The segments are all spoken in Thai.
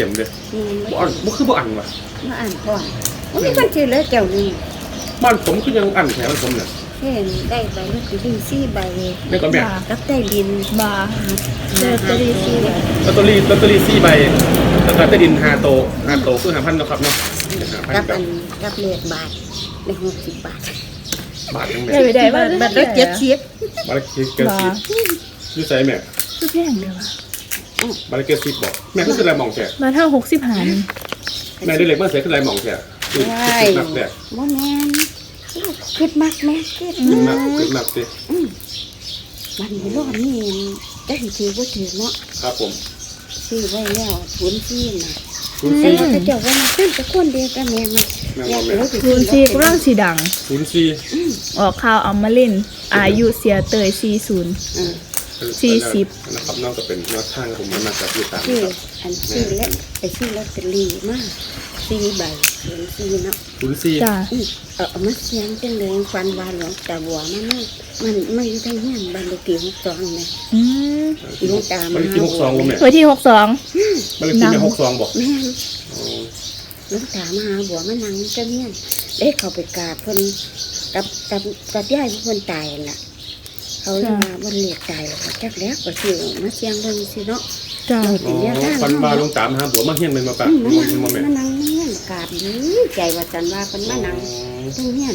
ต็มเลยนี่มันบ่อันบ่คือบ่อันว่ะมาอ่านก่อนว่ามีคนชื่อเลยแก้วหนึงบ้านผมคือยังอันแถวผมเนี่ยเห็นได้ใบลอตเตอรี่สี่ใบนี่ก็แม่กับได้ดินบาเจอตอรี่สี่ใบลอตเตอรี่ลอตเตอรี่4ใบแล้วก็ใต้ดิน5โต5โตคือ5,000เนาะครับเนาะกับ5,000กัอับนกับเลขบาทได้หกสิบบาทบาทยังแม่ได้ไปได้บ้างบัตรละเจ็ดสิบบาทละเกินบา10อยู่ไสแม่คือแพงเลยวะ บาทละเกิน10บ่แม่คือสิได้หม่องแท้มาเท่าหกสิบหานี่แม่ได้เล็กมาเสียคือได้หม่องแท้คือใช่คือนักแท้บ่แม่นคิดมากแม่คิดคือมานักกคือนักสิอืมวันนี้รอบนี้ได้ถือว่าถือเนาะครับผมซื้อไว้แล้วทุนซีน่ะศูนย์แต่สี่ว่าเขาเจ้าว่ามันขึ้นจะคนเดียวกันแม่มันแม่อยากบ่แม่รู้สึกคูณสี่กำลังสีดังศูนย์สี่ออกข่าวเอามาเล่น อายุเสียเตยสี่ศูนย์เออ สี่สิบ นะครับนอกจากเป็นแนวทางผมมันมาจากอยู่ตามซื้อครับอันซื้อแล้วไปซื้อลอตเตอรี่มาสี่ใบทุนซีเนาะศูนย์สี่จ้าอืมเอาเอามาเสียงจังเลยฟันวาหลวงตาบัวมันน่ะมันมันอยู่ทางเฮียนบ้านเลขที่หกสองเนี่ยอืมหลวงตาบ้านเลขที่หกสองบ่แม่วันที่หกสองบ้านเลขที่แม่หกสองบอกแม่นอ๋อหลวงตามหาบัวมานั่งเจ้าเนี่ยเอ๊ะเขาไปกราบเพิ่นกับกับกับยายเพิ่นตายนั่นล่ะ เขาเลยว่ามันเลียกตายแล้วก็จักแล้วก็สิมาเสียงเบิ่งสิเนาะจ้า เราอ๋เป็นแนวอทางฟันบาลงตามหาบัวมาเฮียนเป็นมาปะอืมมัมานนั่งมาแม่มานั่งเนี่ยกราบอยู่ใจว่าจันว่าเพิ่นมานั่งตรงเนี้ย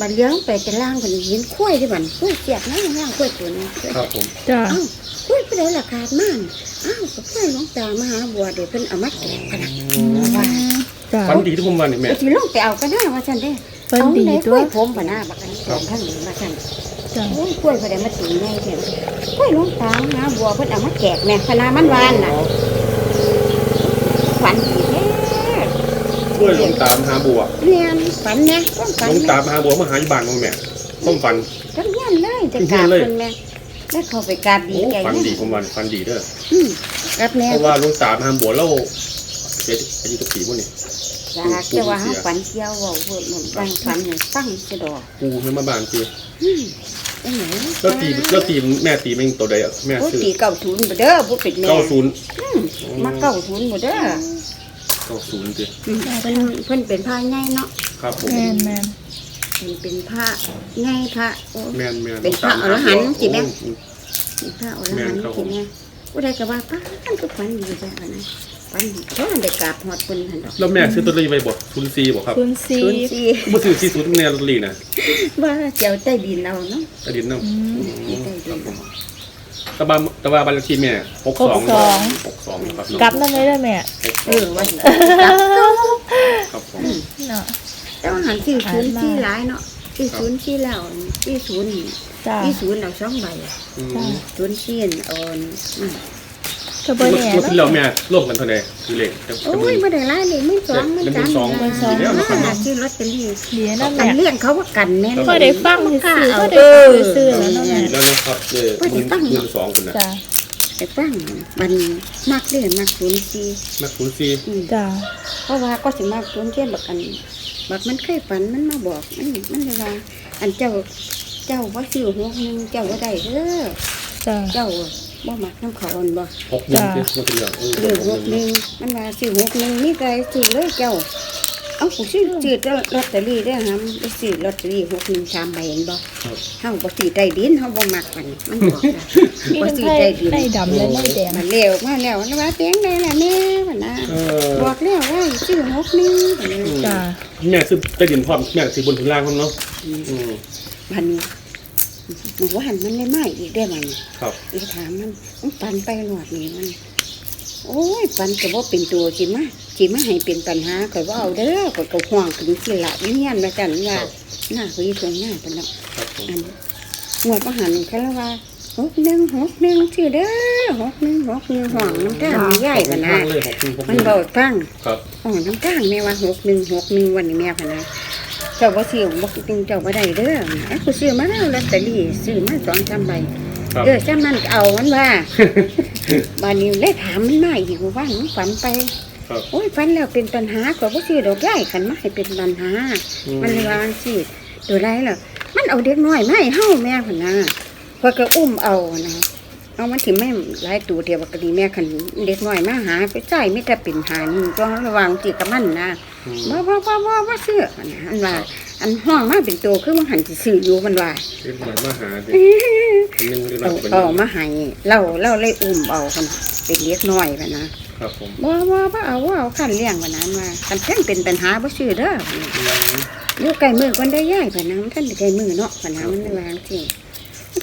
บัดเลี้ยงไปจะล่างเพิ่นเห็นข้วยที่บันข้วยเสียกนะล่างข้วยตัวนี้ข้วยครับผมจ้า อ้าวข้วยไปได้ราคาดมันอ้าวก็ข้วยหลวงตามหาบัวเดี๋ยวเพิ่นเอามาแกะกันนะว่า จ้า ฟันดีที่ผมว่านี่แม่ไปสิลงไปเอาก็ได้ว่าซั่นเด้เพิ่นดีเอาตัไหวข้วย ผมบ่น่าบักอันนี้ผมทั้งนี้มาซั่นจ้าโอ้ยกล้วยพอได้มาตีไงเถอะกล้วยหลวงตาหาบัวเพิ่นเอามาแจกแม่คณะมันหวานน่ะฝันดีแท้ช่วยลงตามหาบัวเรียนฝันแน่ต้องฝันลงแน่ตามหาบัวมาหาอยู่บ้านของแม่ผมฝันจังยันเลยจะจังกยัราบนเลยเพิ่นแม่แล้วเขาไปกราบดีโอ้ใจฝันแน่ดีผมว่าฝันดีเด้ออืมกับแม่เพราะว่าลงตามหาบัวเราเสียอายุตะปีพวก นี้จากจะว่าเฮาฝันเที่ยวเว้าเพิ่นมันบางฝันให้ฟังสิดอกกูให้มาบ้านคืออืมจังไหนแล้วตีแล้วตีแม่ตีเป็นตัวใดอะแม่โอ้ซื้อตีเก้าศูนย์บ่เด้อบ่เป็นแม่เก้าศูนย์อืมมาเก้าศูนย์บ่เด้อเก้าศูนย์สิอืมเพิ่นเพิ่นเป็นพระใหญ่เนาะครับผมแมนแมนเพิ่นเป็นพระใหญ่พระโอ้ แม่นแม่นเป็นพระอรหันต์สิแม่โอ้พระอรหันต์กินไงผู้ใดก็ว่าป้าท่านก็ฝันดีจ้ะอันนั้น ฝันดีเพราะมันได้กราบหอดคนหันดอกแล้วแม่ซื้อตัวรีไปบอกศูนย์สี่บอกครับคูณสี่ศูนย์สี่เมื่อซื้อสี่ศูนย์แนวลอตเตอรี่นะว่าเจ้าใต้ดินเอาเนาะอดีตน้อืมำใต้ดินเอาตะบาตะบาบัลลังก์แม่หกสองหกสองหกสองนะครับกลับนั่นเลยได้ไหมอะเออว่าสิกลับเนาะครับผมเนาะแต่ว่าหันสี่ศูนย์สี่หลายเนาะสี่ศูนย์สี่แล้วสี่ศูนย์จ้าสี่ศูนย์เอาสองใบอืม จ้า ศูนย์สี่เอาอืม ก็บ่แน่เมื่อที่เนาะเราแม่ร่วมกันเท่าไหร่คือเลขจะโอ้ยไม่ได้หลายเลยไม่สองไม่เล่มสามสองเล่มสองแล้วนะครับอ่าเนาะซื้อลอตเตอรี่เดียวนั่นแหกันละเลี้ยงเขาว่ากันแม่นก็ได้ฟังซื่อๆก็ได้เอาฟังเออซื่อๆแล้วเนาะแม่แล้วนะครับเออหมื่นหมื่นสองคนนะจ้าไปฟังมันมักเล่นมักศูนย์สี่นักศูนย์สี่อืม จ้าเพราะว่าก็สิมาสวนเทียนบักกันบักมันเคยฝันมันมาบอกมันมันเลยว่า อันเจ้าเจ้าว่าซื้อหกหนึ่งเจ้าว่าได้เด้อจ้าเจ้า บ่มักน้ำเขาอ่อนบ่หกหนึ่งจ้ะเมื่อที่เราเออเรื่องหกหนึ่งมันว่าซื้อหกหนึ่งนี่ไงซื้อเลยเจ้า เอาผู้ซื้อซื้อลอตเตอรี่ได้อฮะไปซื้อลอตเตอรี่หกหนึ่งสามใบเห็นบ่เฮาบ่ซื้อใต้ดินเฮาบ่มักมันมันบอกนะมีบ่ทั้งซื้อไทยใต้ดินไทยดำและไทยแดงมันเร็วมาแล้วแล้วว่าเสียงได้ล่ะแม่มันนะเออบอกแล้วว่าซื้อหกหนึ่งจ้าแม่ซื้อได้ดินพร้อมแม่ซื้อบนถึงล่างพร้อมเนาะอืมพัน มันว่าหันมันได้ไหมอีกได้มันครับอีกถามมันมันปันไปหลอดนี่มัน โอ้ยปันก็บ่เป็นตัวจิมาจิมาให้เป็นปัญหาข่อยว่าเอาเด้อข่อยก็ห่วงถึงสิละเงียนมาจันว่าหน้าเขาอยู่ตรงหน้าปานนั้นครับผมอันงวดประหันเขาแล้วว่าหกหนึ่งหกหนึ่งชื่อเด้อหกหนึ่งหกหนึ่งห่วงน้ำตามันใหญ่กันนะเลยหกหนึ่งหกหมันนึ่งเบาฟังครับห่วงน้ำตาแม่ว่าหกหนึ่งหกหนึ่งวันนี้แม่พะนะเจ้าว่าซื้อบ่จริงเจ้าว่าได้เด้อไอ้กูซื้อมาแล้วลอตเตอรี่ซื้อมาสองสามใบครับ เออจ้ามันก็เอามันว่า บานนี้เลยถามมันมาอีกว่ามันฝันไปครับ โอ้ยฝันแล้วเป็นปัญหาก็บ่ซื้อดอกย่ายขันมาให้เป็นปัญหา อืมันเลยว่าสิตัวไรล่ะมันเอาเด็กน้อยมาให้เฮาแม่พุ่นนะพอยก็อุ้มเอานะเอาเอามันสิแม่หลายตัวเดียวก็ดีแม่คันเด็กน้อยมาหาไปใส่ไม่แต่เป็นหานี่ต้องระวังสิกับมันนะอืม บ่บ่บ่บ่บ่เสื้ออันนั้นอันว่าอันห้องมาเป็นตัวคือมันหันสิซื้ออยู่มันว่าเรียกมามาหาดิหนึ่งเรียกเอามาเป็นเอามาให้เราเราเลยอุ้มเอาคนเป็นเล็กน้อยไปนะครับผมบ่บ่บ่เอาบ่เอาคันเลี้ยงปานนั้นว่าคันเพิ่นเป็นปัญหาบ่ซื้อเด้อ อืม อยู่ใกล้มือคนได้ย่ายปานนั้นมันท่านได้ใกล้มือเนาะปานนั้นมันได้วางสิมัน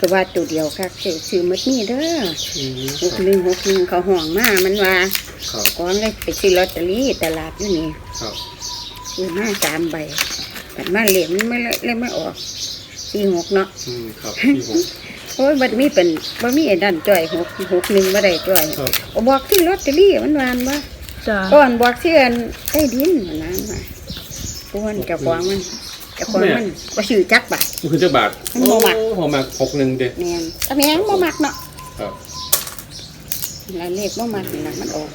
ก็ว่าตัวเดียวค่ะซื้อซื้อหมดนี่เด้ออืมหกหนึ่งหกหนึ่งเขาห่วงมามันว่าครับก่อนเลยไปซื้อลอตเตอรี่ตลาดอยู่นี่ครับซื้อมาสามใบแต่มาเหลี่ยมมันไม่เลยเลยไม่ออกสี่หกเนาะอืมครับที่ผมโอ้ยบัดมีเป็นบัมีไอ้ดันจ่อยหกหกหนึ่งมาได้จ่อยครับเอาบอกที่ลอตเตอรี่มันวานว่าจ้ะก่อนบอกที่อันใต้ดินมันนั้นว่าอ้วนเจะควางมัน เจะควางมันว่าชื่อจักบ่ะมันคือเจ้าบาทมันบ่มักโอ้โหมาหกหนึ่งเด็ด แม่นแต่แม่งบ่มักเนาะครับ หลายเลขบ่มักนี่นะมันออก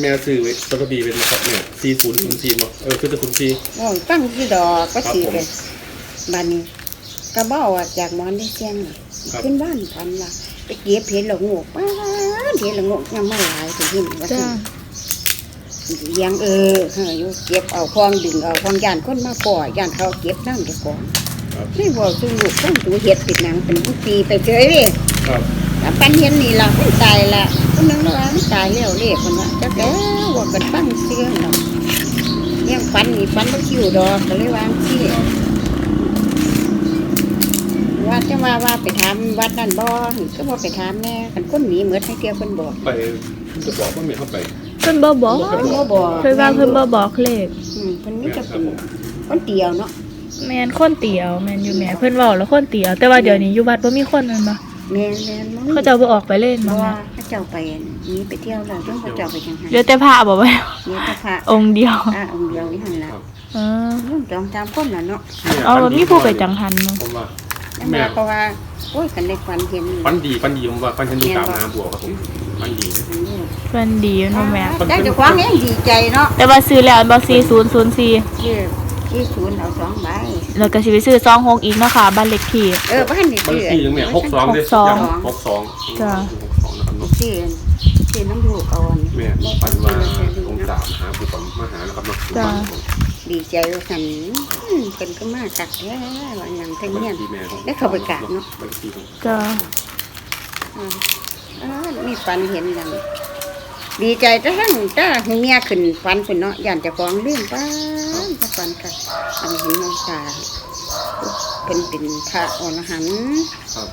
แม่ซื้อไว้ตัวบีเป็นนะครับเนี่ยสี่ศูนย์ศูนย์สี่มาเออคือจะศูนย์สี่ โอ้ยตั้งที่ดอกก็ถือครับผมไปบัดนี้ก็บ่ออกจากหมอนได้เสียงน่ะครับ ขึ้นบ้านพันว่าไปเก็บเห็ดละโงกป้าดเห็ดละโงกยังมาหลายถึงหินว่าจ้ะสิเลี้ ยงเออเฮ้ยอยู่เก็บเอาคลองดึงเอาคลองยานคนมาปล่อยยานเขาเก็บน้ำเจ้าของครับไม่บอกจุลูกต้องดูเห็ดปิดหนังเป็นผู้ปีไปเฉยเลยครับแล้วปันเห็นนี่ล่ะมันตายละคนนึงว่ามันตายแล้วเรียกคนว่าจักแล้วว่ากันฟังเสียงเนาะเลี้ยงฟันนี่ฟันบ่คิวดอกก็เลยวางที่ว่าจะมาว่าไปถามวัดนั่นบ่ก็บ่ไปถามแน่คันคนหนีเหมือนให้เกี่ยวเพิ่นบอกไปจะบอกว่าเมียเข้าไป เพิ่นบ่บอกเพิ่นบ่บอกเพิ่นว่าเพิ่นบ่บอกเลขอืมเพิ่นมีแต่เป็นคนเดียวเนาะแม่นคนเตียวแม่นอยู่แม่เพิ่นเว้าแล้วคนเตียว แต่ว่าเดี๋ยวนี้อยู่วัดบ่มีคนแมันบ่แม่นแม่นบ่มีเขาเจ้าบ่ออกไปเล่นเพบ่ราะแม่ว่าเขาเจ้าไปหนีไปเที่ยวแล้วต้องเขาเจ้าไปจังหันเหลือแต่พระบ่แม่นี่พระพระองค์เดียวอ่าองค์เดียวนี่หั่นล่ะครับเออร่วมจองจามคนน่ะเนาะเอาว่ามีผู้ไปจังหันเนาะผมว่าแล้วแม่มาเพราะว่าโอ้ยกันได้ควันเห็น ฟันดีฟันดีผมว่าฟันฉันดูตามหาบัวครับผมฟันดีนะ เพิ่นดีเนาะแม่ได้เจ้าของเองดีใจเนาะแต่ว่าซื้อแล้วอันบ่4004ที่ที่ศูนย์เอาสองใบแล้วก็สิไปซื้อ26อีกเนาะค่ะบ้านเลขที่ เออบ้านนี่ฟันชื่อสี่ยังแม่หกสองเด้หกสอง หกสองจ้ะ หกสองนะครับเนาะชื่อชื่อน้ำลูกเอาอันแม่ฟันว่าองสามหาผู้ปมมาหาแล้วครับเนาะจ้ะ ดีใจว่ากันอืมเป็นก็มากักแท้ว่าอย่างทั้งบัญเนี้ย ชีแม่ของได้เข้าไปกราบเนาะ บัญชีของจ้ะ อ่าอ่ามีฟันเห็นกัน ดีใจแต่ทั้งแต่หูเมียขึ้นฟันขึ้นเนาะย่านเจะฟ้าของเรื่องป้านถ้าฟันกันอันเห็นน้องตาเป็นเป็นพระอรหันต์ครับ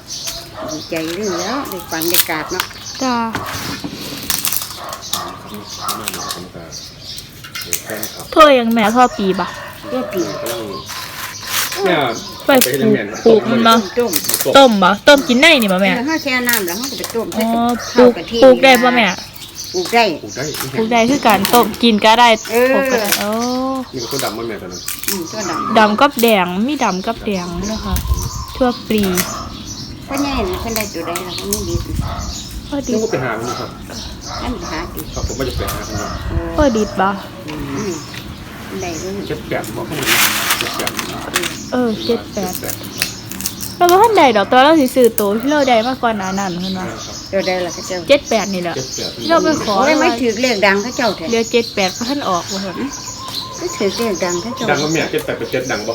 ดีใจเรื่องแล้วได้ฟันได้กราบเนาะจ้ะครับมาดูครับแต่เด็กแฟนครับโทรยังแม่พ่อปีบ่ะเพื่อปีกำลังเนี่ยไปปลูกปลูกมันบ่ต้มต้มบ่ต้มกินได้นี่บ่แม่แล้วห้าแช่น้ำแล้วห้าก็ไปต้มอ๋ใส่อกับปลูข้าวกกะทิปลูกได้บ่แม่ ปลูกได้ ปลูกได้ปลูกได้คือการต้มกินก็ได้เออ ปลูกก็ได้โอ้นี่มันก็ดำมันแม่ตอนนั้นอืมตัวดำดำกับแดงมีดำกับแดงนะคะทั่วปลีเพราะไงเพิ่นได้ตัวใดล่ะมันดีพอดีนี่ก็ไปหามันครับอันหาดีครับผมก็จะไปหามันเอพออดีบ่อืมได้เบิ่งเจ็บแปดบอกให้มันเจ็บแปดเออเจ็ดแปดเราบ่ทันได้ดอกแตัวาเราสิซื้อโตวที่เราได้มาก่อนหน้านั้นเพิ่นว่า ตัวใดล่ะเขาเจ้าเจ็ดแปดนี่แหละ เจ็บแปดเราไปขอ โอ้ยไม่ถือเลขดังเขาเจ้าแท้เดือนเจ็ดแปดเพราะท่านออกบ่ซั่นก็ถือเลขดังเขาเจ้าดังก็แม่เจ็บแปดเป็นเจ็ดดังบ่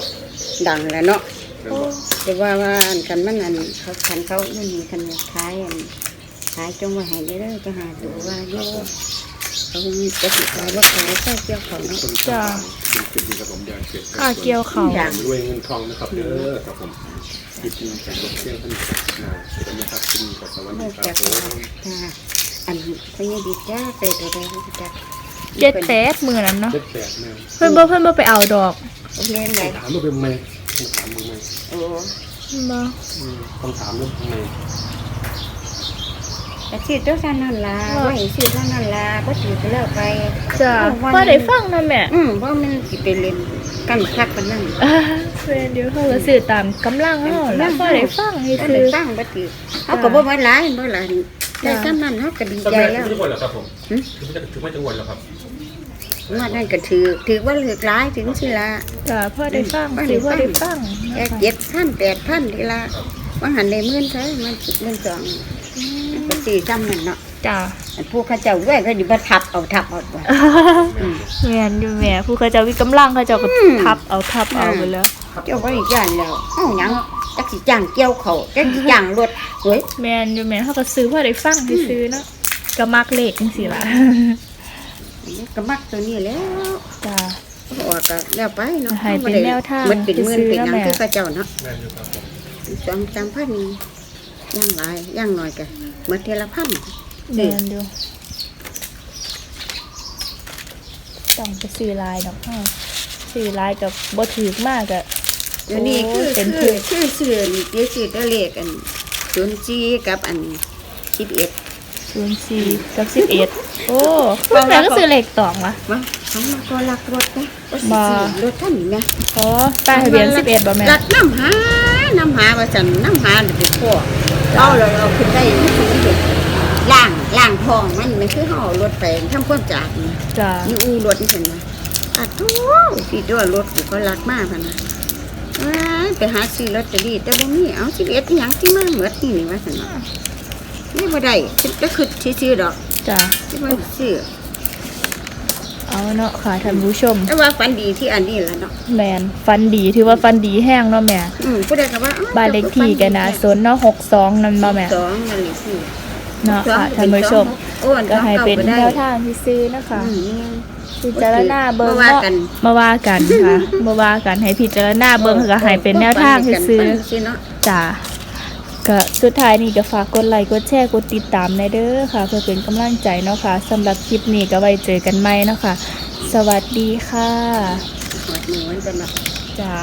ดังแล้วเนาะดังบ่แต่ว่าว่าอันคันมันอันเขาคันเขาไม่มีคันขายอันขายจงไว้ให้ได้เด้อจะหาดูว่าโยเขาจะสิขายว่าขายใส่เกี่ยวของเนาะ จ้ะเป็นดีกับผมยาเจ็บค่าเกี่ยวเขา อยาก รวยเงินทองนะครับเด้อครับผมยินดีแข่งรถเที่ยวท่าน นาเป็นนะครับที่นี่กับสวัสดีไม่ครัจับกผมจ้าอันพญาดีจ้าเตยตัวใดก็จักเจ็ดแปดมื้อนั้นเนาะเจ็บแปดแม่เพิ่นบ่เพิ่นบ่ไปเอาดอกโอเคไหนถามว่าเป็นไงถามมึงไงโอ้บ่ต้องถามเรื่องทำไมแต่ชื่อตัวท่านนั่นล่ะไว้ชื่อท่านนั่นล่ะก็ถือไปแล้วไปจ้ะพอได้ฟังนะแม่ อืมเพราะมันสิไปเล่น กันคักกันนั่นอ่าเพื่อนเดี๋ยวเขาก็ซื้อตามกำลังเฮาแล้วพอได้ฟังนี่ก็คืได้อฟังบ่ถือเขาก็บ่ว่าหลายบ่หลายได้ซ้ำนั้นเฮาก็ดีต้องใจแม่แล้วถึงจังหวัดแล้วครับผมหึถึงไม่จังหวัดแล้วครับว่านั่นก็ถือถือว่าเหลือหลายถึงสิละจ้ะพอได้ฟังสิพอได้ฟังแค่เจ็ดพันแปดพันทีละว่าหันได้หมื่นใช่มันเงินสองอืมก็สิซ้ำนั่นเนาะ จ้าอันผู้เขาเจ้าด้วยก็อยู่บ่ทับเอาทับเอาไว้อืมแม่นอยู่แม่ผู้เขาเจ้ามีกำลังเขาเจ้าก็อืมทับเอาทับเอาอืมไปแล้วเจ้าบ่ได้ย่านแล้วเอ้าหยังจักสิจ้างเกี่ยวเขาจักสิจ้างรถเฮ้ยแม่นอยู่แม่เขาก็ซื้อเพื่อได้ฟังซื้อๆเนาะก็มักเลขจังซี่ล่ะก็มักตัวนี้แล้วจ้าออกก็แล้วไปเนาะให้เป็นแนวทางมันเป็นหมื่นซื้อเป็นหยังแล้วแม่คือเขาเจ้าเนาะแม่นอยู่ครับผมสองสามพันนี่ย่างหลายย่างน้อยก็หมดเทอละพัน แม่นอยู่ต้องไปซื้อลายดอกเฮาซื้อลายกับบ่ถูกมากก็เดี๋ยวนี้คือเต็มคืที่อคือซื้อนี่เดี๋ยวซื้อตัวเลขอันศูนย์จีกับอันสิบเอ็ดศูนย์สี่กับสิบเอ็ดโอ้คุณแม่ก็ซื้อเลขตองวะว่าเขามาก็รักรถนะว่าสิบ่ซื้อรถท่านนี่แม่อ๋อป้ายทะเบียนสิบเอ็ดบ่แม่รัดน้ำหาน้ำหาว่าสันน้ำหาเนี่ยเป็นพวกเอาเลยเอาขึ้นได้ไม่ถึงเด็กล่าง ล่างทองมันไม่คือห่อารถไปทำความจากนี่จ้านี่อูรถนี่เห็นไหมปัดทุสิด้วยรถกูก็รักมากพะนะว้ายไปหาซื้อลอตเตอรี่แต่บ่มีเอาสิบเอ็ดอหย่างที่มาเหมือดนี่นี่ว่าสันนะนี่บ่ได้ฉันก็คือซื้อๆดอกจ้าที่ว่าซื้อเอาเนาะค่ะท่านผู้ชม แต่ว่าฝันดีที่อันนี้ละเนาะแมนฟันดีถือว่าฟันดีแห้งเนาะแม่อืมผู้ใดก็ว่าอ้วบ้านเลขที่กันนะสนเนาะหกสองนั่นบ่แม่ สองนั่นเลขที่ เนาะค่ะท่านผู้ชมโอ้อันก็ให้เป็นสองแนก้าวทางที่ซื้อนะคะอืมพิจารณาเบิ่งมาว่ากันมาว่ากันค่ะมาว่ากันให้พิจารณาเบิ่งก็ให้เป็นแนวทางที่ซื้อซื้อเนาะจ้าก็สุดท้ายนี่ก็ฝากกดไลค์กดแชร์กดติดตามในเด้อค่ะ เพื่อเป็นกำลังใจเนาะค่ะสำหรับคลิปนี้ก็ไว้เจอกันใหม่เนาะค่ะ สวัสดีค่ะหมดหนึ่งวันกันเนาะจ้า